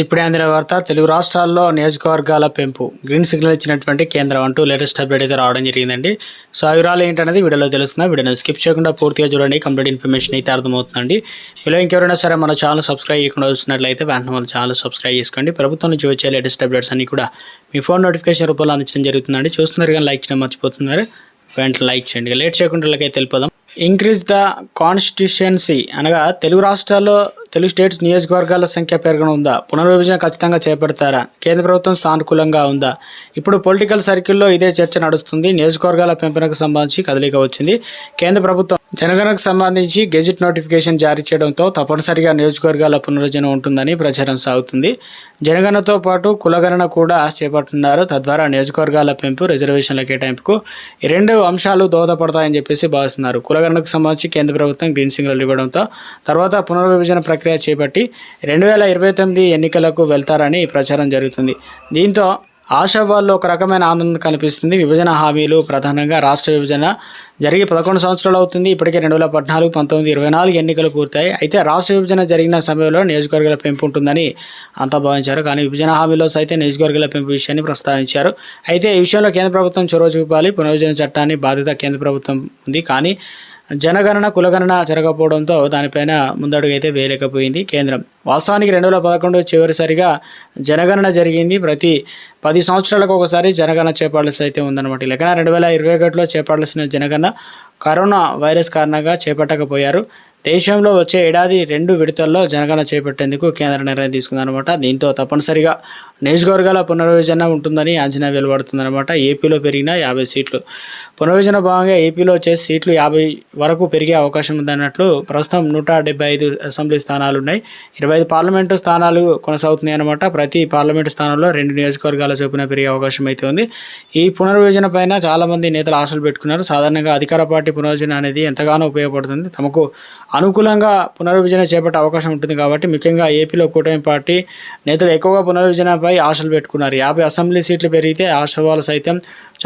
ఇప్పుడే అందిన వార్త తెలుగు రాష్ట్రాల్లో నియోజకవర్గాల పెంపు. గ్రీన్ సిగ్నల్ ఇచ్చినటువంటి కేంద్రం అంటూ లేటెస్ట్ అప్డేట్ అయితే రావడం జరిగిందండి. సో ఆ వివరాలు ఏంటనేది వీడియోలో తెలుస్తున్నా వీడియోని స్కిప్ చేయకుండా పూర్తిగా చూడండి. కంప్లీట్ ఇన్ఫర్మేషన్ అయితే అర్థమవుతుందండి. ఇలా ఇంకెవరైనా సరే మన ఛానల్ సబ్స్క్రైబ్ చేయకుండా చూసినట్లయితే వెంటనే మన ఛానల్ సబ్స్క్రైబ్ చేసుకోండి. ప్రభుత్వం నుంచి వచ్చే లేటెస్ట్ అప్డేట్స్ అన్ని కూడా మీ ఫోన్ నోటిఫికేషన్ రూపంలో అందించడం జరుగుతుందండి. చూస్తున్నారు కానీ లైక్ చేయడం మర్చిపోతున్నారు. వెంటనే లైక్ చేయండి. లేట్ చేయకుండా అయితే తెలిపోదాం. ఇంక్రీజ్ ద కాన్స్టిట్యూషన్సీ అనగా తెలుగు రాష్ట్రాల్లో తెలుగు స్టేట్స్ నియోజకవర్గాల సంఖ్య పెరగనుందా పునర్విభజన ఖచ్చితంగా చేపడతారా? కేంద్ర ప్రభుత్వం సానుకూలంగా ఉందా? ఇప్పుడు పొలిటికల్ సర్కిల్లో ఇదే చర్చ నడుస్తుంది. నియోజకవర్గాల పెంపునకు సంబంధించి కదలిక వచ్చింది. కేంద్ర ప్రభుత్వం జనగణకు సంబంధించి గెజిట్ నోటిఫికేషన్ జారీ చేయడంతో తప్పనిసరిగా నియోజకవర్గాల పునర్విభజన ఉంటుందని ప్రచారం సాగుతుంది. జనగణనతో పాటు కులగణన కూడా చేపట్టున్నారు తద్వారా నియోజకవర్గాల పెంపు రిజర్వేషన్ల కేటాయింపుకు ఈ రెండు అంశాలు దోహదపడతాయని చెప్పేసి భావిస్తున్నారు. కులగణనకు సంబంధించి కేంద్ర ప్రభుత్వం గ్రీన్ సిగ్నల్ ఇవ్వడంతో తర్వాత పునర్విభజన ప్రక్రియ ప్రక్రియ చేపట్టి రెండు వేల ఇరవై తొమ్మిది ఎన్నికలకు వెళ్తారని ప్రచారం జరుగుతుంది. దీంతో ఆశావాల్లో ఒక రకమైన ఆనందం కనిపిస్తుంది. విభజన హామీలు ప్రధానంగా రాష్ట్ర విభజన జరిగి పదకొండు సంవత్సరాలు అవుతుంది. ఇప్పటికే రెండు వేల పద్నాలుగు పంతొమ్మిది ఇరవై నాలుగు ఎన్నికలు పూర్తయి అయితే రాష్ట్ర విభజన జరిగిన సమయంలో నియోజకవర్గాల పెంపు ఉంటుందని అంతా భావించారు. కానీ విభజన హామీలో సైతం నియోజకవర్గాల పెంపు విషయాన్ని ప్రస్తావించారు. అయితే ఈ విషయంలో కేంద్ర ప్రభుత్వం చొరవ చూపాలి. పునర్విభజన చట్టాన్ని బాధ్యత కేంద్ర ప్రభుత్వం ఉంది. కానీ జనగణన కులగణన జరగకపోవడంతో దానిపైన ముందడుగు అయితే వేయలేకపోయింది కేంద్రం. వాస్తవానికి రెండు వేల పదకొండు చివరిసారిగా జనగణన జరిగింది. ప్రతి పది సంవత్సరాలకు ఒకసారి జనగణన చేపట్టాల్సి అయితే ఉందన్నమాట. లెక్కన రెండు వేల ఇరవై ఒకటిలో చేపట్టాల్సిన జనగణన కరోనా వైరస్ కారణంగా చేపట్టకపోయారు. దేశంలో వచ్చే ఏడాది రెండు విడతల్లో జనగణన చేపట్టేందుకు కేంద్ర నిర్ణయం తీసుకుందనమాట దీంతో తప్పనిసరిగా నియోజకవర్గాల పునర్విభజన ఉంటుందని అంచనా వెలువడుతుందన్నమాట. ఏపీలో పెరిగిన యాభై సీట్లు. పునర్విభజన భాగంగా ఏపీలో వచ్చేసి సీట్లు యాభై వరకు పెరిగే అవకాశం ఉందన్నట్లు ప్రస్తుతం నూట డెబ్బై ఐదు అసెంబ్లీ స్థానాలు ఉన్నాయి. ఇరవై ఐదు పార్లమెంటు స్థానాలు కొనసాగుతున్నాయి అనమాట ప్రతి పార్లమెంటు స్థానంలో రెండు నియోజకవర్గాల చొప్పున పెరిగే అవకాశం అయితే ఉంది. ఈ పునర్విభజన పైన చాలామంది నేతలు ఆశలు పెట్టుకున్నారు. సాధారణంగా అధికార పార్టీ పునర్విభజన అనేది ఎంతగానో ఉపయోగపడుతుంది. తమకు అనుకూలంగా పునర్విభజన చేపట్టే అవకాశం ఉంటుంది కాబట్టి ముఖ్యంగా ఏపీలో కూటమి పార్టీ నేతలు ఎక్కువగా పునర్విభజనపై ఆశలు పెట్టుకున్నారు. యాభై అసెంబ్లీ సీట్లు పెరిగితే ఆశవాలు సైతం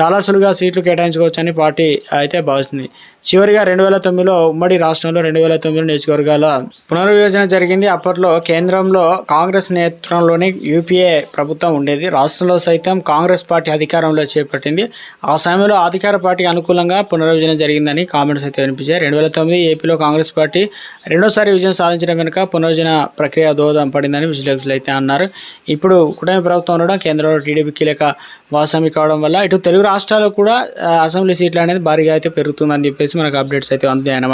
చాలా సులువుగా సీట్లు కేటాయించుకోవచ్చని పార్టీ అయితే భావిస్తుంది. చివరిగా రెండు వేల తొమ్మిదిలో ఉమ్మడి రాష్ట్రంలో రెండు వేల తొమ్మిది నియోజకవర్గాల పునర్విభజన జరిగింది. అప్పట్లో కేంద్రంలో కాంగ్రెస్ నేతృత్వంలోని యూపీఏ ప్రభుత్వం ఉండేది. రాష్ట్రంలో సైతం కాంగ్రెస్ పార్టీ అధికారంలో చేపట్టింది. ఆ సమయంలో అధికార పార్టీకి అనుకూలంగా పునర్విభజన జరిగిందని కామెంట్స్ అయితే వినిపించాయి. రెండు వేల తొమ్మిది ఏపీలో కాంగ్రెస్ పార్టీ రెండోసారి విజయం సాధించడం వెనుక పునర్విభజన ప్రక్రియ దోహదం పడిందని విశ్లేషకులు అయితే అన్నారు. ఇప్పుడు కూటమి ప్రభుత్వం ఉండడం కేంద్రంలో టీడీపీ కీలక వాసమి కావడం వల్ల. ఇటు తెలుగు రాష్ట్రాల్లో కూడా అసెంబ్లీ సీట్లు అనేది భారీగా అయితే పెరుగుతుందని చెప్పేసి మనకు అప్డేట్స్ అయితే అందుతాయి